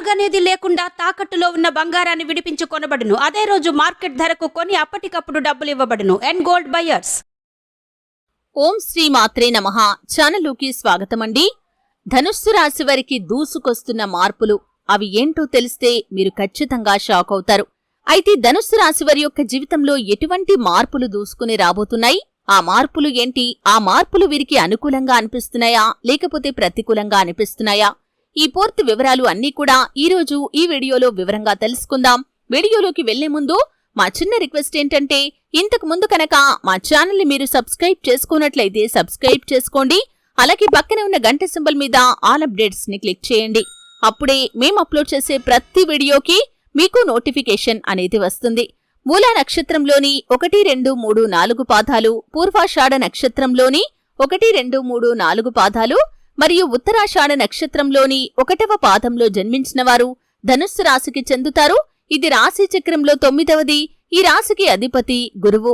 అడుగనేది లేకుండా తాకట్టులో ఉన్న బంగారాన్ని విడిపించి కొనబడును అదే రోజు మార్కెట్ ధరకు కొని అప్పటికప్పుడు డబ్బులు ఇవ్వబడును. అండ్ గోల్డ్ బయర్స్ ఓం శ్రీ మాత్రే నమః. ఛానలుకి స్వాగతమండి. ధనుస్సు రాశి వారికి దూసుకొస్తున్న మార్పులు అవి ఏంటో తెలిస్తే మీరు ఖచ్చితంగా షాక్ అవుతారు. అయితే ధనుస్సు రాశి వారి యొక్క జీవితంలో ఎటువంటి మార్పులు దూసుకుని రాబోతున్నాయి? ఆ మార్పులు ఏంటి? ఆ మార్పులు వీరికి అనుకూలంగా అనిపిస్తున్నాయా? లేకపోతే ప్రతికూలంగా అనిపిస్తున్నాయా? ఈ పూర్తి వివరాలు అన్నీ కూడా ఈ రోజు ఈ వీడియోలో వివరంగా తెలుసుకుందాం. వీడియోలోకి వెళ్ళే ముందు మా చిన్న రిక్వెస్ట్ ఏంటంటే ఇంతకు ముందు కనుక మా ఛానల్ని మీరు సబ్స్క్రైబ్ చేసుకున్నట్లయితే సబ్స్క్రైబ్ చేసుకోండి. అలాగే పక్కనే ఉన్న గంట సింబల్ మీద ఆల్ అప్డేట్స్ని క్లిక్ చేయండి. అప్పుడే మేము అప్లోడ్ చేసే ప్రతి వీడియోకి మీకు నోటిఫికేషన్ అనేది వస్తుంది. మూలా నక్షత్రంలోని ఒకటి రెండు మూడు నాలుగు పాదాలు పూర్వాషాఢ నక్షత్రంలోని ఒకటి రెండు మూడు నాలుగు పాదాలు మరియు ఉత్తరాషాఢ నక్షత్రంలోని ఒకటవ పాదంలో జన్మించినవారు ధనుస్సు రాశికి చెందుతారు. ఇది రాశి చక్రంలో తొమ్మిదవది. ఈ రాశికి అధిపతి గురువు.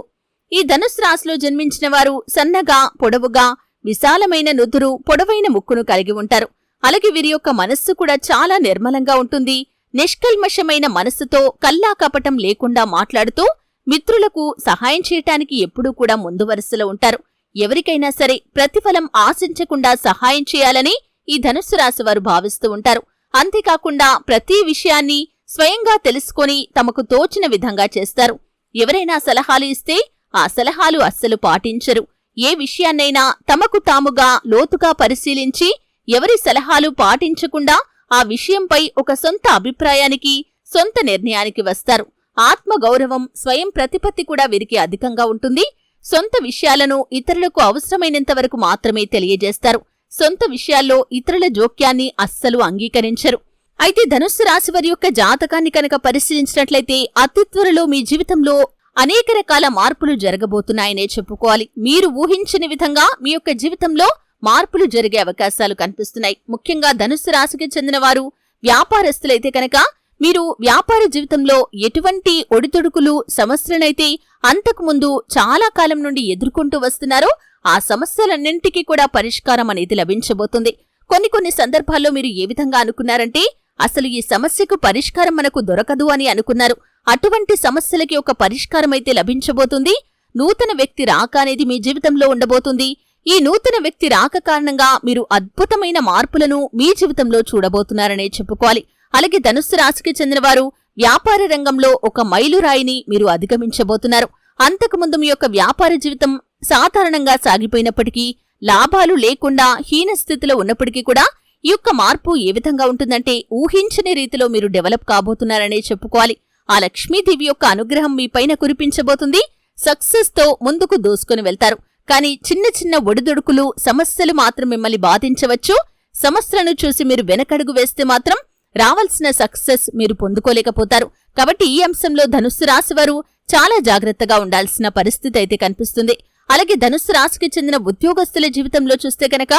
ఈ ధనుస్సు రాశిలో జన్మించిన వారు సన్నగా పొడవుగా విశాలమైన నుదురు పొడవైన ముక్కును కలిగి ఉంటారు. అలాగే వీరి యొక్క మనస్సు కూడా చాలా నిర్మలంగా ఉంటుంది. నిష్కల్మషమైన మనస్సుతో కల్లా కపటం లేకుండా మాట్లాడుతూ మిత్రులకు సహాయం చేయటానికి ఎప్పుడూ కూడా ముందు వరుసలో ఉంటారు. ఎవరికైనా సరే ప్రతిఫలం ఆశించకుండా సహాయం చేయాలని ఈ ధనుస్సు రాశి వారు భావిస్తూ ఉంటారు. అంతేకాకుండా ప్రతి విషయాన్ని స్వయంగా తెలుసుకొని తమకు తోచిన విధంగా చేస్తారు. ఎవరైనా సలహాలు ఇస్తే ఆ సలహాలు అస్సలు పాటించరు. ఏ విషయాన్నైనా తమకు తాముగా లోతుగా పరిశీలించి ఎవరి సలహాలు పాటించకుండా ఆ విషయంపై ఒక సొంత అభిప్రాయానికి సొంత నిర్ణయానికి వస్తారు. ఆత్మగౌరవం స్వయం ప్రతిపత్తి కూడా వీరికి అధికంగా ఉంటుంది. సొంత విషయాలను ఇతరులకు అవసరమైనంత వరకు మాత్రమే తెలియజేస్తారు. సొంత విషయాల్లో ఇతరుల జోక్యాన్ని అస్సలు అంగీకరించరు. అయితే ధనుస్సు రాశి వారి యొక్క జాతకాన్ని కనుక పరిశీలించినట్లయితే అతి త్వరలో మీ జీవితంలో అనేక రకాల మార్పులు జరగబోతున్నాయనే చెప్పుకోవాలి. మీరు ఊహించని విధంగా మీ యొక్క జీవితంలో మార్పులు జరిగే అవకాశాలు కనిపిస్తున్నాయి. ముఖ్యంగా ధనుస్సు రాశికి చెందిన వారు వ్యాపారస్తులైతే కనుక మీరు వ్యాపార జీవితంలో ఎటువంటి ఒడిదుడుకులు సమస్యలనైతే అంతకుముందు చాలా కాలం నుండి ఎదుర్కొంటూ వస్తున్నారో ఆ సమస్యలన్నింటికీ కూడా పరిష్కారం అనేది లభించబోతుంది. కొన్ని కొన్ని సందర్భాల్లో మీరు ఏ విధంగా అనుకున్నారంటే అసలు ఈ సమస్యకు పరిష్కారం మనకు దొరకదు అని అనుకున్నారు. అటువంటి సమస్యలకి ఒక పరిష్కారం అయితే లభించబోతుంది. నూతన వ్యక్తి రాక అనేది మీ జీవితంలో ఉండబోతుంది. ఈ నూతన వ్యక్తి రాక కారణంగా మీరు అద్భుతమైన మార్పులను మీ జీవితంలో చూడబోతున్నారనే చెప్పుకోవాలి. అలాగే ధనుస్సు రాశికి చెందినవారు వ్యాపార రంగంలో ఒక మైలురాయిని మీరు అధిగమించబోతున్నారు. అంతకుముందు మీ యొక్క వ్యాపార జీవితం సాధారణంగా సాగిపోయినప్పటికీ లాభాలు లేకుండా హీన స్థితిలో ఉన్నప్పటికీ కూడా ఈ యొక్క మార్పు ఏ విధంగా ఉంటుందంటే ఊహించని రీతిలో మీరు డెవలప్ కాబోతున్నారనే చెప్పుకోవాలి. ఆ లక్ష్మీదేవి యొక్క అనుగ్రహం మీ పైన కురిపించబోతుంది. సక్సెస్తో ముందుకు దూసుకుని వెళ్తారు. కానీ చిన్న చిన్న ఒడిదుడుకులు సమస్యలు మాత్రం మిమ్మల్ని బాధించవచ్చు. సమస్యలను చూసి మీరు వెనకడుగు వేస్తే మాత్రం రావాల్సిన సక్సెస్ మీరు పొందుకోలేకపోతారు. కాబట్టి ఈ అంశంలో ధనుస్సు రాశి వారు చాలా జాగ్రత్తగా ఉండాల్సిన పరిస్థితి అయితే కనిపిస్తుంది. అలాగే ధనుస్సు రాశికి చెందిన ఉద్యోగస్తుల జీవితంలో చూస్తే కనుక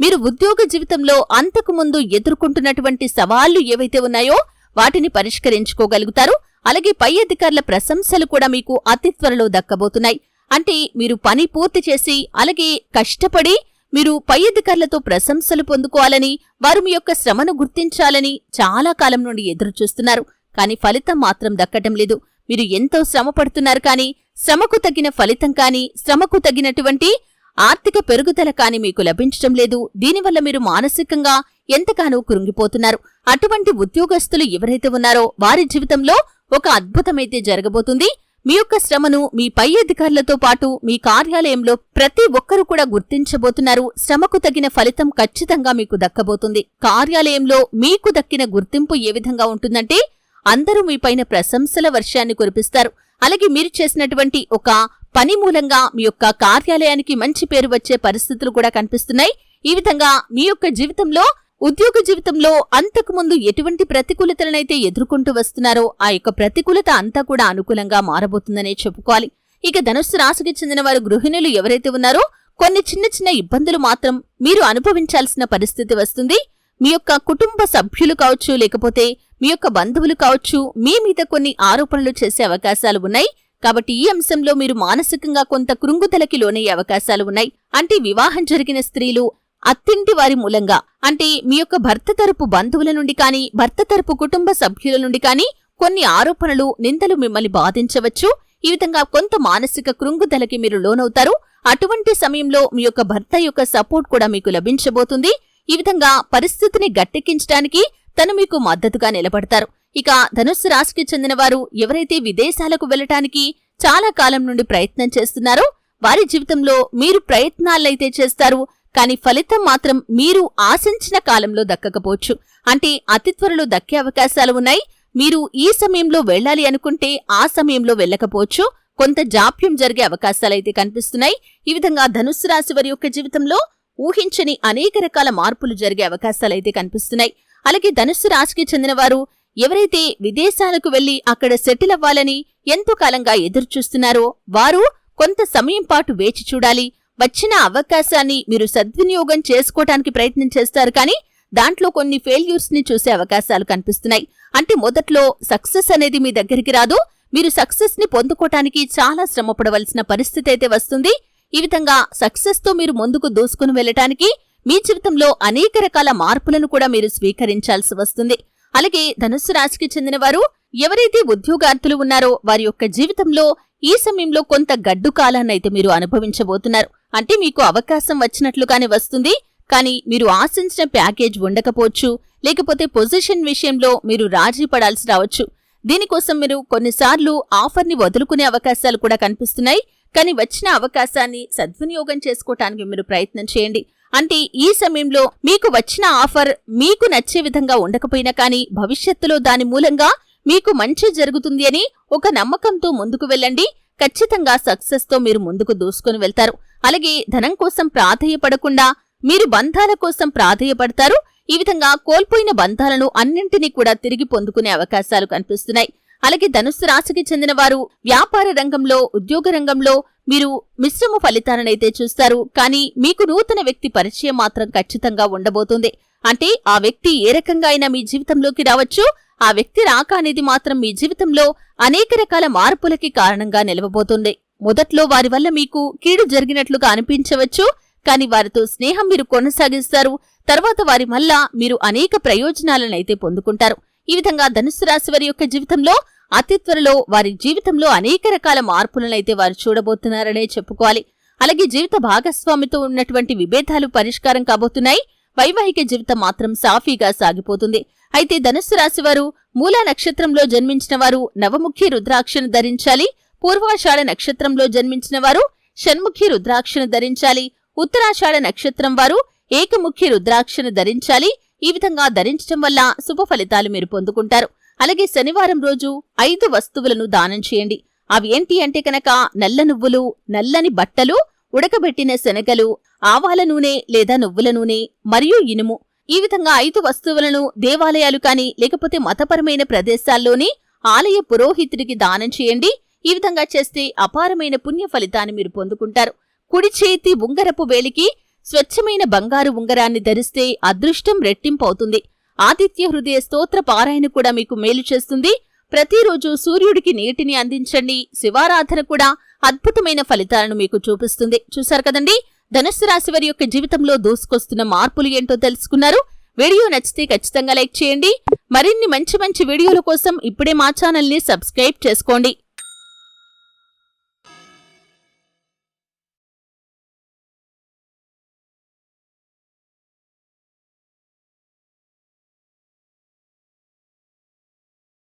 మీరు ఉద్యోగ జీవితంలో అంతకు ముందు ఎదుర్కొంటున్నటువంటి సవాళ్ళు ఏవైతే ఉన్నాయో వాటిని పరిష్కరించుకోగలుగుతారు. అలాగే పై అధికారుల ప్రశంసలు కూడా మీకు అతి త్వరలో దక్కబోతున్నాయి. అంటే మీరు పని పూర్తి చేసి అలాగే కష్టపడి మీరు పై అధికారులతో ప్రశంసలు పొందుకోవాలని వారు మీ యొక్క శ్రమను గుర్తించాలని చాలా కాలం నుండి ఎదురుచూస్తున్నారు. కానీ ఫలితం మాత్రం దక్కటం లేదు. మీరు ఎంతో శ్రమ పడుతున్నారు కానీ శ్రమకు తగిన ఫలితం కానీ శ్రమకు తగినటువంటి ఆర్థిక పెరుగుదల కాని మీకు లభించటం లేదు. దీనివల్ల మీరు మానసికంగా ఎంతగానో కృంగిపోతున్నారు. అటువంటి ఉద్యోగస్తులు ఎవరైతే ఉన్నారో వారి జీవితంలో ఒక అద్భుతమైతే జరగబోతుంది. మీ యొక్క శ్రమను మీ పై అధికారులతో పాటు మీ కార్యాలయంలో ప్రతి ఒక్కరూ కూడా గుర్తించబోతున్నారు. శ్రమకు తగిన ఫలితం ఖచ్చితంగా మీకు దక్కబోతుంది. కార్యాలయంలో మీకు దక్కిన గుర్తింపు ఏ విధంగా ఉంటుందంటే అందరూ మీ పైన ప్రశంసల వర్షాన్ని కురిపిస్తారు. అలాగే మీరు చేసినటువంటి ఒక పని మూలంగా మీ యొక్క కార్యాలయానికి మంచి పేరు వచ్చే పరిస్థితులు కూడా కనిపిస్తున్నాయి. ఈ విధంగా మీ యొక్క జీవితంలో ఉద్యోగ జీవితంలో అంతకుముందు ఎటువంటి ప్రతికూలతలనైతే ఎదుర్కొంటూ వస్తున్నారో ఆ యొక్క ప్రతికూలత అంతా కూడా అనుకూలంగా మారబోతుందనే చెప్పుకోవాలి. ఇక ధనుస్సు రాశికి చెందిన వారు గృహిణులు ఎవరైతే ఉన్నారో కొన్ని చిన్న చిన్న ఇబ్బందులు మాత్రం మీరు అనుభవించాల్సిన పరిస్థితి వస్తుంది. మీ యొక్క కుటుంబ సభ్యులు కావచ్చు లేకపోతే మీ యొక్క బంధువులు కావచ్చు మీ మీద కొన్ని ఆరోపణలు చేసే అవకాశాలు ఉన్నాయి. కాబట్టి ఈ అంశంలో మీరు మానసికంగా కొంత కృంగుదలకి లోనయ్యే అవకాశాలు ఉన్నాయి. అంటే వివాహం జరిగిన స్త్రీలు అత్తింటి వారి మూలంగా. అంటే మీ యొక్క భర్త తరపు బంధువుల నుండి కానీ భర్త తరపు కుటుంబ సభ్యుల నుండి కానీ కొన్ని ఆరోపణలు నిందలు మిమ్మల్ని బాధించవచ్చు. ఈ విధంగా కొంత మానసిక కృంగుదలకి మీరు లోనవుతారు. అటువంటి సమయంలో మీ యొక్క భర్త యొక్క సపోర్ట్ కూడా మీకు లభించబోతుంది. ఈ విధంగా పరిస్థితిని గట్టెక్కించడానికి తను మీకు మద్దతుగా నిలబడతారు. ఇక ధనుస్సు రాశికి చెందిన వారు ఎవరైతే విదేశాలకు వెళ్ళటానికి చాలా కాలం నుండి ప్రయత్నం చేస్తున్నారో వారి జీవితంలో మీరు ప్రయత్నాలైతే చేస్తారు. కానీ ఫలితం మాత్రం మీరు ఆశించిన కాలంలో దక్కకపోవచ్చు. అంటే అతి త్వరలో దక్కే అవకాశాలు ఉన్నాయి. మీరు ఈ సమయంలో వెళ్ళాలి అనుకుంటే ఆ సమయంలో వెళ్ళకపోవచ్చు. కొంత జాప్యం జరిగే అవకాశాలైతే కనిపిస్తున్నాయి. ఈ విధంగా ధనుస్సు రాశి వారి యొక్క జీవితంలో ఊహించని అనేక రకాల మార్పులు జరిగే అవకాశాలైతే కనిపిస్తున్నాయి. అలాగే ధనుస్సు రాశికి చెందిన వారు ఎవరైతే విదేశాలకు వెళ్ళి అక్కడ సెటిల్ అవ్వాలని ఎంతో కాలంగా ఎదురుచూస్తున్నారో వారు కొంత సమయం పాటు వేచి చూడాలి. వచ్చిన అవకాశాన్ని మీరు సద్వినియోగం చేసుకోవటానికి ప్రయత్నం చేస్తారు కానీ దాంట్లో కొన్ని ఫెయిల్యూర్స్ని చూసే అవకాశాలు కనిపిస్తున్నాయి. అంటే మొదట్లో సక్సెస్ అనేది మీ దగ్గరికి రాదు. మీరు సక్సెస్ని పొందుకోవటానికి చాలా శ్రమ పడవలసిన పరిస్థితి అయితే వస్తుంది. ఈ విధంగా సక్సెస్తో మీరు ముందుకు దూసుకుని వెళ్ళటానికి మీ జీవితంలో అనేక రకాల మార్పులను కూడా మీరు స్వీకరించాల్సి వస్తుంది. అలాగే ధనుస్సు రాశికి చెందిన వారు ఎవరైతే ఉద్యోగార్థులు ఉన్నారో వారి యొక్క జీవితంలో ఈ సమయంలో కొంత గడ్డు కాలాన్నైతే మీరు అనుభవించబోతున్నారు. అంటే మీకు అవకాశం వచ్చినట్లుగానే వస్తుంది కానీ మీరు ఆశించిన ప్యాకేజ్ ఉండకపోవచ్చు లేకపోతే పొజిషన్ విషయంలో మీరు రాజీ పడాల్సి రావచ్చు. దీనికోసం మీరు కొన్నిసార్లు ఆఫర్ని వదులుకునే అవకాశాలు కూడా కనిపిస్తున్నాయి కానీ వచ్చిన అవకాశాన్ని సద్వినియోగం చేసుకోవటానికి మీరు ప్రయత్నం చేయండి. అంటే ఈ సమయంలో మీకు వచ్చిన ఆఫర్ మీకు నచ్చే విధంగా ఉండకపోయినా కానీ భవిష్యత్తులో దాని మూలంగా మీకు మంచి జరుగుతుంది అని ఒక నమ్మకంతో ముందుకు వెళ్ళండి. ఖచ్చితంగా సక్సెస్తో మీరు ముందుకు దూసుకుని వెళ్తారు. అలాగే ధనం కోసం ప్రాధేయపడకుండా మీరు బంధాల కోసం ప్రాధేయపడతారు. ఈ విధంగా కోల్పోయిన బంధాలను అన్నింటినీ కూడా తిరిగి పొందుకునే అవకాశాలు కనిపిస్తున్నాయి. అలాగే ధనుస్సు రాశికి చెందిన వారు వ్యాపార రంగంలో ఉద్యోగ రంగంలో మీరు మిశ్రమ ఫలితాలనైతే చూస్తారు. కానీ మీకు నూతన వ్యక్తి పరిచయం మాత్రం ఖచ్చితంగా ఉండబోతుంది. అంటే ఆ వ్యక్తి ఏ రకంగా అయినా మీ జీవితంలోకి రావచ్చు. ఆ వ్యక్తి రాక అనేది మాత్రం మీ జీవితంలో అనేక రకాల మార్పులకి కారణంగా నిలవబోతుంది. మొదట్లో వారి వల్ల మీకు కీడు జరిగినట్లుగా అనిపించవచ్చు కానీ వారితో స్నేహం మీరు కొనసాగిస్తారు. తర్వాత వారి వల్ల మీరు అనేక ప్రయోజనాలనైతే పొందుకుంటారు. ఈ విధంగా ధనుసు రాశి వారి యొక్క జీవితంలో అతి త్వరలో వారి జీవితంలో అనేక రకాల మార్పులనైతే వారు చూడబోతున్నారనే చెప్పుకోవాలి. అలాగే జీవిత భాగస్వామితో ఉన్నటువంటి విభేదాలు పరిష్కారం కాబోతున్నాయి. వైవాహిక జీవితం మాత్రం సాఫీగా సాగిపోతుంది. అయితే ధనుస్సు రాశి వారు మూలా నక్షత్రంలో జన్మించిన వారు నవముఖి రుద్రాక్షను ధరించాలి. పూర్వాషాఢ నక్షత్రంలో జన్మించిన వారు షణ్ముఖి రుద్రాక్షను ధరించాలి. ఉత్తరాషాఢ నక్షత్రం వారు ఏకముఖి రుద్రాక్షను ధరించాలి. ఈ విధంగా ధరించడం వల్ల శుభ ఫలితాలు మీరు పొందుకుంటారు. అలాగే శనివారం రోజు ఐదు వస్తువులను దానం చేయండి. అవి ఏంటి అంటే కనుక నల్ల నువ్వులు నల్లని బట్టలు ఉడకబెట్టిన శనగలు ఆవాల నూనె లేదా నువ్వుల నూనె మరియు ఇనుము. ఈ విధంగా ఐదు వస్తువులను దేవాలయాలు కాని లేకపోతే మతపరమైన ప్రదేశాల్లోని ఆలయ పురోహితుడికి దానం చేయండి. ఈ విధంగా చేస్తే అపారమైన పుణ్య ఫలితాన్ని మీరు పొందుకుంటారు. కుడి చేతి ఉంగరపు వేలికి స్వచ్ఛమైన బంగారు ఉంగరాన్ని ధరిస్తే అదృష్టం రెట్టింపు అవుతుంది ఆదిత్య హృదయ స్తోత్ర పారాయణ కూడా మీకు మేలు చేస్తుంది. ప్రతిరోజు సూర్యుడికి నీటిని అందించండి. శివారాధన కూడా అద్భుతమైన ఫలితాలను మీకు చూపిస్తుంది. చూశారు కదండి? ధనుస్సు రాశి వారి యొక్క జీవితంలో దూసుకొస్తున్న మార్పులు ఏంటో తెలుసుకున్నారు. వీడియో నచ్చితే ఖచ్చితంగా లైక్ చేయండి. మరిన్ని మంచి మంచి వీడియోల కోసం ఇప్పుడే మా ఛానల్ని సబ్స్క్రైబ్ చేసుకోండి.